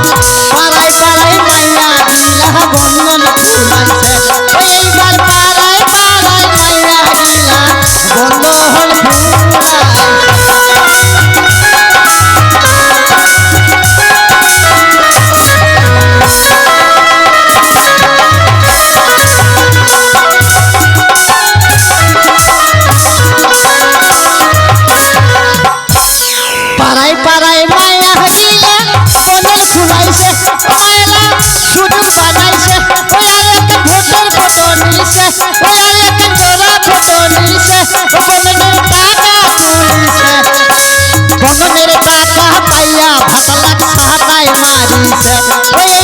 Thank you. Oh, yeah.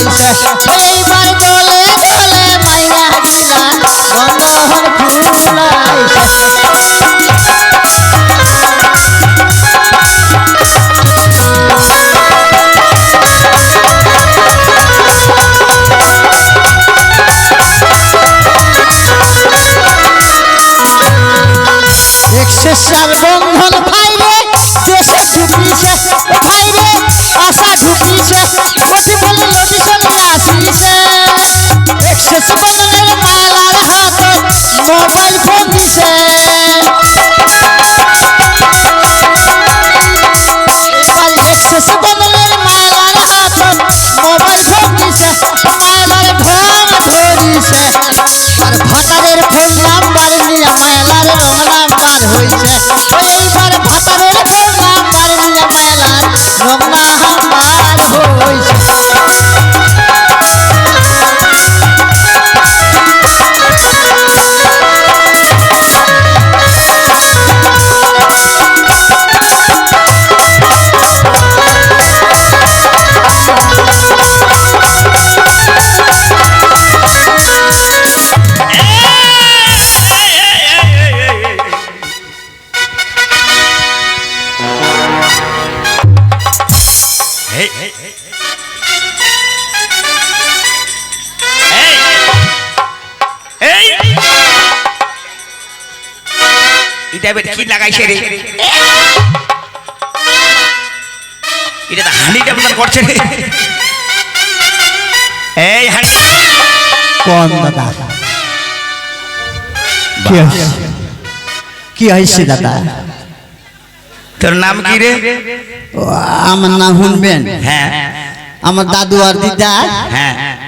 science কি লাগাইছে রে। এটা করছে রে। এই হাঁড়ি কোন দাদা? কি আইছে দাদা? তোর নাম কি রে? আমার নাম হুনবেন। হ্যাঁ। আমার দাদু আর দিদা? হ্যাঁ।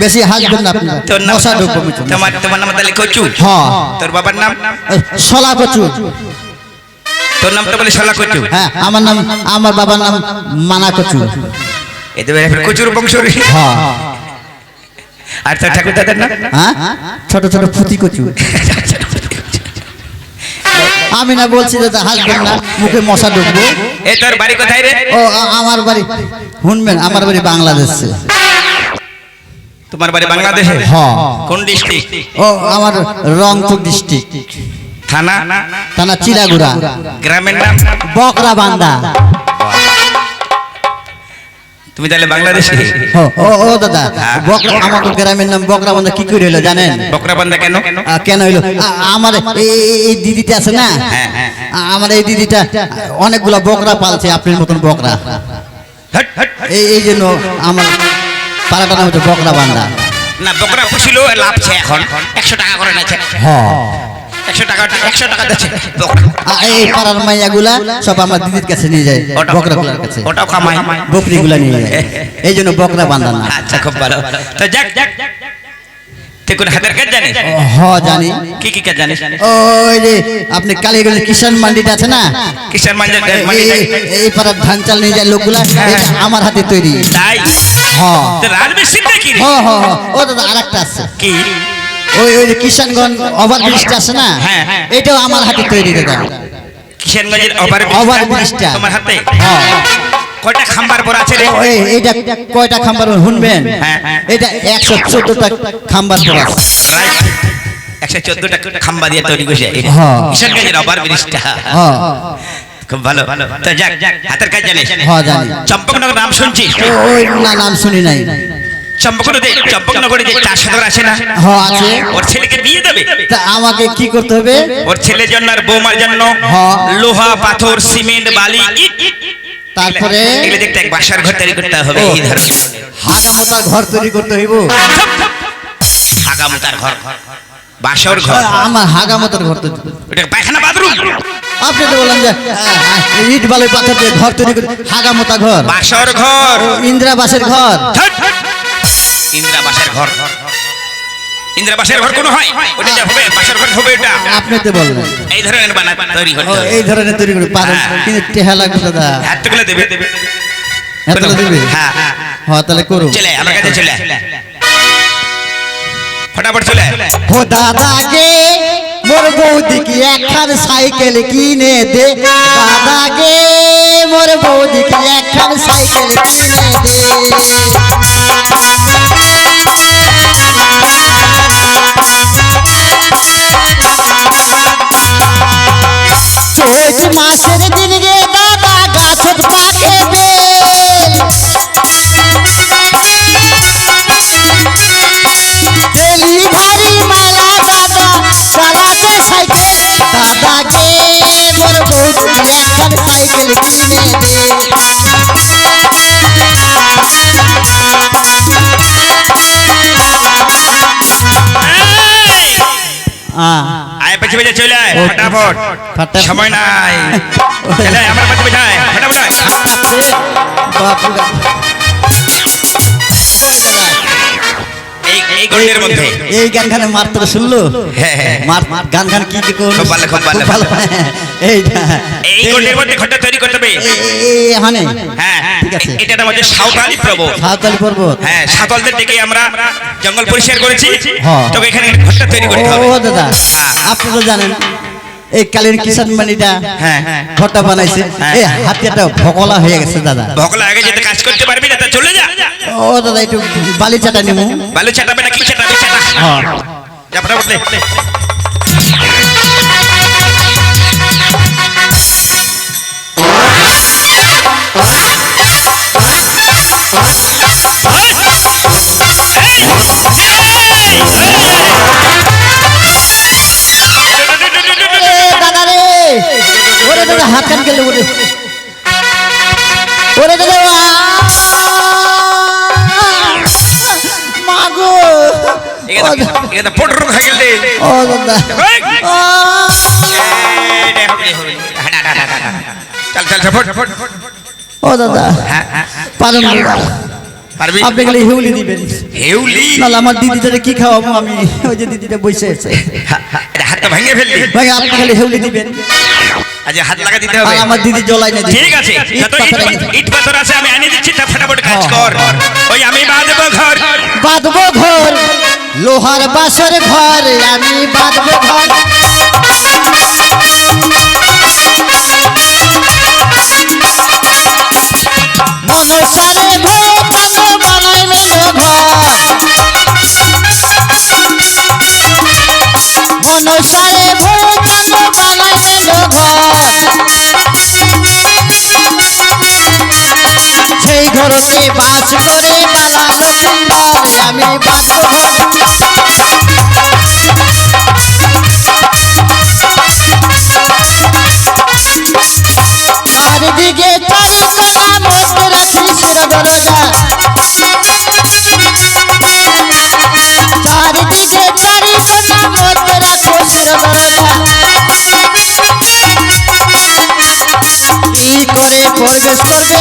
বেশি হাসবেন না আপনি মশা ঢুকবো মুখে। তোমার তোমার নাম তাহলে কচু? হ তোর বাবার নাম? শলা কচু। তোর নাম তো বলে শলা কচু। হ্যাঁ আমার নাম আমার বাবার নাম মানা কচু। এতে কচুর বংশ হ্যাঁ। আর তোর ঠাকুর দাদার নাম? হ্যাঁ? ছোট ছোট ফুটি কচু। আমি না বলছি দাদা হাসবেন না মুখে মশা ঢুকবো। এ তোর বাড়ি কোথায় রে? ও আমার বাড়ি শুনবেন আমার বাড়ি বাংলাদেশে। তোমার বাড়ি বাংলাদেশে? হ্যাঁ। কোন ডিস্ট্রিক্ট ও আমার রংপুর ডিস্ট্রিক্ট থানা? থানা চিলাগুড়া গ্রামের নাম? বকরা বান্দা তুমি তাহলে বাংলাদেশে? ও ও দাদা বকরা আমাদের গ্রামের নাম বকরা বান্দা কি করে হলো জানেন? বকরাবান্ধা কেন? কেন হইল আমার এই- দিদিটা আছে না? হ্যাঁ, হ্যাঁ, আমার এই দিদিটা অনেকগুলা বকরা পালছে আপনার মতন বকরা। এই জন্য আমার পাড়াটার নাম হচ্ছে বকরা বান্দা। না বকরা পুষিল লাভছে এখন। একশো টাকা করে নেছে। হ্যাঁ একশো টাকা একশো টাকা দিচ্ছে এই পাড়ার মাইয়াগুলা সব আমার দিদির কাছে নিয়ে যায় ওটা- বকরা গুলার কাছে। ওটাও কামাই বকরিগুলা নিয়ে যায়। এই জন্য বকরা বান্দা না। আচ্ছা খুব ভালো। তো যাক যাক। তুই কোন হাতের কাজ জানিস? হ জানি। কি কি কাজ জানিস? ওই যে আপনি কালীগঞ্জ কিষান মান্ডিটা আছে না? কিষান মান্ডি এই- পাড়ার ধান চাল নিয়ে যায় লোকগুলা আমার হাতে তৈরি। তাই? হ্যাঁ রাজমিস্ত্রি নাকি রে? হ হ হ। ও দাদা আর একটা আছে। কি? ওই ওই কিষানগঞ্জ ওভার ব্রিজটা আছে না? হ্যাঁ, হ্যাঁ। এটাও আমার হাতে তৈরি দাদা। কিষানগঞ্জের ওভার ওভার ব্রিজটা। তোমার হাতে? হ্যাঁ। কয়টা খাম্বার পর আছে রে? এইটা কয়টা খাম্বার শুনবেন? হ্যাঁ, হ্যাঁ। এটা একশো চোদ্দটা খাম্বার পর আছে। একশো চোদ্দটা খাম্বা দিয়ে তৈরি করছে। হ্যাঁ। কিষানগঞ্জের ওভার ব্রিজটা। হ্যাঁ। খুব ভালো। তো যাক হাতের কাজ জানিস। হ্যাঁ জানি। চম্পকনগর নাম শুনছিস? ও- ওই না নাম শুনি নাই। চম্পকনগরে চম্পকনগরে যে চার আছে না? হ্যাঁ আছে। ওর ছেলেকে বিয়ে দেবে? তা আমাকে কি করতে হবে? ওর ছেলের জন্য আর বৌমার জন্য। লোহা পাথর সিমেন্ট বালি ইট। তারপরে এগুলো দেখতে এক বাসার ঘর তৈরি করতে হবে। এই ধরনের। হাগামাতার ঘর তৈরি করতে হইব। আগামতার ঘর বাসর ঘর। আমার হাগামাতার ঘর তৈরি ওটা পায়খানা বাথরুম। আপনি তো বললেন যে আহ, আহ, ইট বালুই পাথর দিয়ে ঘর তৈরি করে হাগামতা ঘর। বাসর ঘর। ইন্দিরা বাসের ঘর। ইন্দিরা বাসের ঘর কোনো হয়? ওটা যে হবে বাসর ঘর হবে এটা আপনি তো বললেন এই ধরনের বানা তৈরি ও, করতে হবে এই ধরনের তৈরি করে পারেন। কিন্তু টেহা লাগবে দাদা। হাতগুলো দেবে। দেবে এতগুলো দিবে? হ্যাঁ। হ্যাঁ হ্যাঁ তাহলে করুন। চলে আমার কাছে চলে। ফটাফট চলে। ও দাদা গে মোর বৌদিকে একখান সাইকেল কিনে দে? দাদা গে মোর বৌদিকে একখান সাইকেল কিনে দে? আয় পেছে পেছে চলে আয় ফটাফট। সময় নাই। চলে আয়, আমার কাছে পেছায় ফটাফট আয়। বাপ। এই এই এই- এই গানখানে মাত্র শুনলো? হ্যাঁ, হ্যাঁ। গান গান কি কি করল? এই গন্ডের মধ্যে ঘরটা তৈরি করতে হবে। হ্যাঁ হ্যাঁ। ঠিক আছে। মধ্যে সাঁওতালি প্রভু সাঁওতালি পর্বত হ্যাঁ সাঁওতালদের ডেকে আমরা জঙ্গল পরিষ্কার করেছি হ্যাঁ। এখানে ঘরটা তৈরি করতে হবে ও দাদা। আপনি তো জানেন এই কালীর কিষান মানিটা হ্যাঁ। ঘরটা বানাইছে হ্যাঁ, এই হ্যাঁ। হাতিয়াটা ভকলা হয়ে গেছে দাদা ভকলা আগে যেতে কাজ করতে পারবি না তা চলে যা ও দাদা একটু বালি চাটা নিমু বালু চাটাবে না কি চাটাবে চাটা হ্যাঁ ওরে হাত কান গেলে। হ্যাঁ, হ্যাঁ, হ্যাঁ, হ্যাঁ। পারেন আপনি হিউলি দিবেন। হেউলি? নাহলে আমার দিদিটারে কি খাওয়াবো? আমি ওই যে দিদিটা বসে আছে। হাতটা ভেঙে ফেললি। ভাই আপনি খালি হিউলি দিবেন। আজ হাত লাগা দিতে হবে। আমার দিদি জলাই না ঠিক আছে ইট পাথর আছে আমি আনি দিচ্ছি তা ফটাফট কাজ হ্যাঁ। কর। ওই আমি বাঁধবো ঘর। বাঁধবো ঘর লোহার বাসর ঘর আমি বাঁধবো ঘর। ঘরতে বাস করে লক্ষ্মীবার আমি বাঁধবো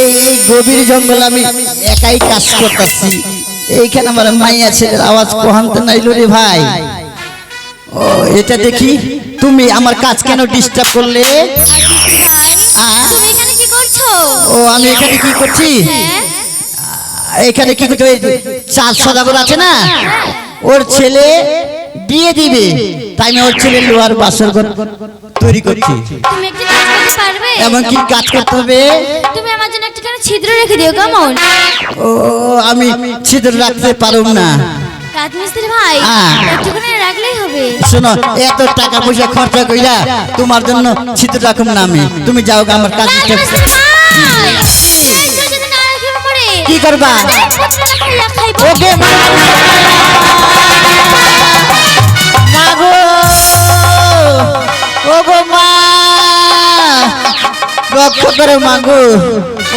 এই এই গভীর জঙ্গল আমি একাই কাজ করতেছি। এইখানে আমার মাইয়া ছেলের আওয়াজ কোহানতে নাইলো রে ভাই। ও এটা দেখি তুমি আমার কাজ কেন ডিস্টার্ব করলে? করছ? ও আমি এখানে কি করছি? হ্যাঁ। এখানে কি করছি? চার সদাগর আছে না? ওর ছেলে বিয়ে দিবে। তাই আমি ওর ছেলে লোহার বাসর তৈরি করছি। পারবে এমন কি কাজ করতে হবে তুমি আমার জন্য একটুখানি ছিদ্র রেখে দিও কেমন ও আমি ছিদ্র রাখতে পারুম না রাজমিস্ত্রি ভাই হ্যাঁ। একটুখানি রাখলেই হবে শোনো এত টাকা পয়সা খরচা কইরা তোমার জন্য ছিদ্র রাখুম না আমি তুমি যাও আমার কাজ কি করবা ওকে রক্ষা করে মাগো।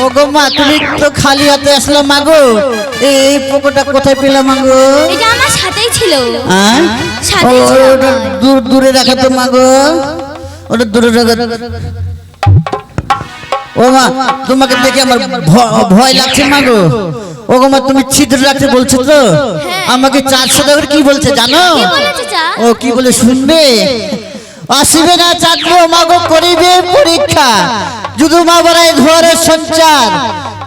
ও গো মা তুমি তো খালি হাতে আসলে মাগো। এই পোকোটা কোথায় পেলাম মাগো? এটা আমার সাথেই ছিল। হ্যাঁ? সাথে ছিল। ওটা দূর দূরে রাখা তো মাগো। ওটা দূরে রাখা। ও মা তোমাকে দেখে আমার ভয় লাগছে মাগো। ও গো মা তুমি ছিদ্র রাখতে বলছো তো? আমাকে চারশো টাকার কি বলছে জানো? ও কি বলে শুনবে? আসিবে না চাঁদবো মাগো করিবে পরীক্ষা। যদু মা বড়াই ঘরের সঞ্চার।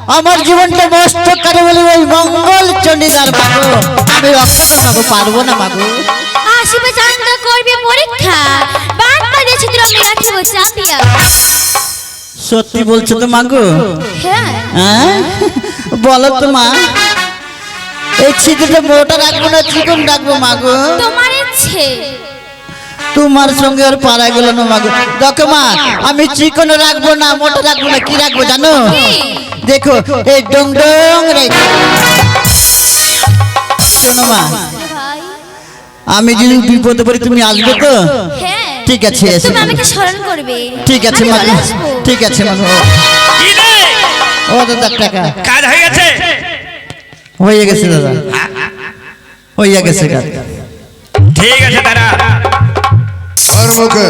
আমার জীবনটা মস্ত কাটে বলে ওই মঙ্গল চণ্ডীদার মাগো। আমি করে মাগো পারব না মাগো। আসিবে চান্দ করবে পরীক্ষা। ছিদ্র আমি রাখিব চাপিয়া। সত্যি বলছো তো মাগো? হ্যাঁ। হ্যাঁ? বলো তো মা। এই ছিদ্রটা মোটা রাখব না চিকন রাখব মাগো। তোমার ইচ্ছে। তোমার সঙ্গে আর পারা গেল না মাগো। দেখো মা আমি চিকন রাখব না মোটা রাখব না কি রাখব জানো? দেখো এই ডং ডং রে। শোনো মা আমি যদি বিপদে পড়ি তুমি আসবে তো? হ্যাঁ ঠিক আছে এসো। তুমি আমাকে স্মরণ করবে। ঠিক আছে আসব। ঠিক আছে রে? ও দাদা টাকা। কাজ হয়ে গেছে? হয়ে গেছে দাদা। হয়ে গেছে কাজ ঠিক আছে দাদা। কর্মকে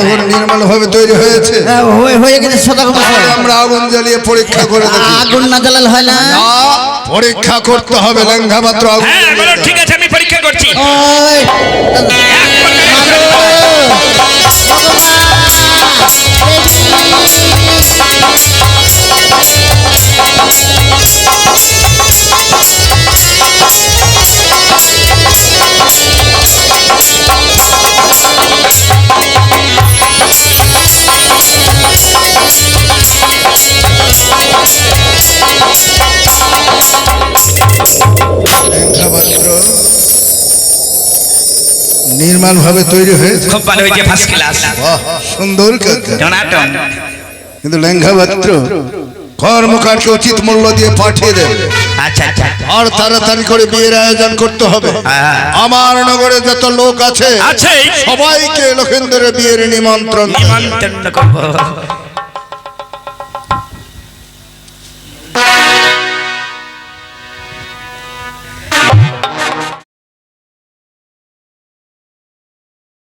ঘর নির্মল ভাবে তৈরি হয়েছে। হ্যাঁ, হয়ে- গেছে সদা তাহলে আমরা আগুন জ্বালিয়ে পরীক্ষা করে দেখি। আগুন না জ্বালালে হয় না। না, পরীক্ষা করতে হবে লেঙ্গা মাত্র আগুন হ্যাঁ। ঠিক আছে আমি পরীক্ষা করছি। নির্মাণ ভাবে তৈরি হয়েছে। খুব ভালো হয়েছে ফার্স্ট ক্লাস সুন্দর জনাটন কিন্তু লেঙ্গা পাত্র কর্মকারকে উচিত মূল্য দিয়ে পাঠিয়ে দেবে। আচ্ছা আচ্ছা। আর তাড়াতাড়ি করে বিয়ের আয়োজন করতে হবে। হ্যাঁ। আমার নগরে যত লোক আছে আছে সবাইকে লক্ষেন্দ্রের বিয়ের নিমন্ত্রণ। নিমন্ত্রণ করব।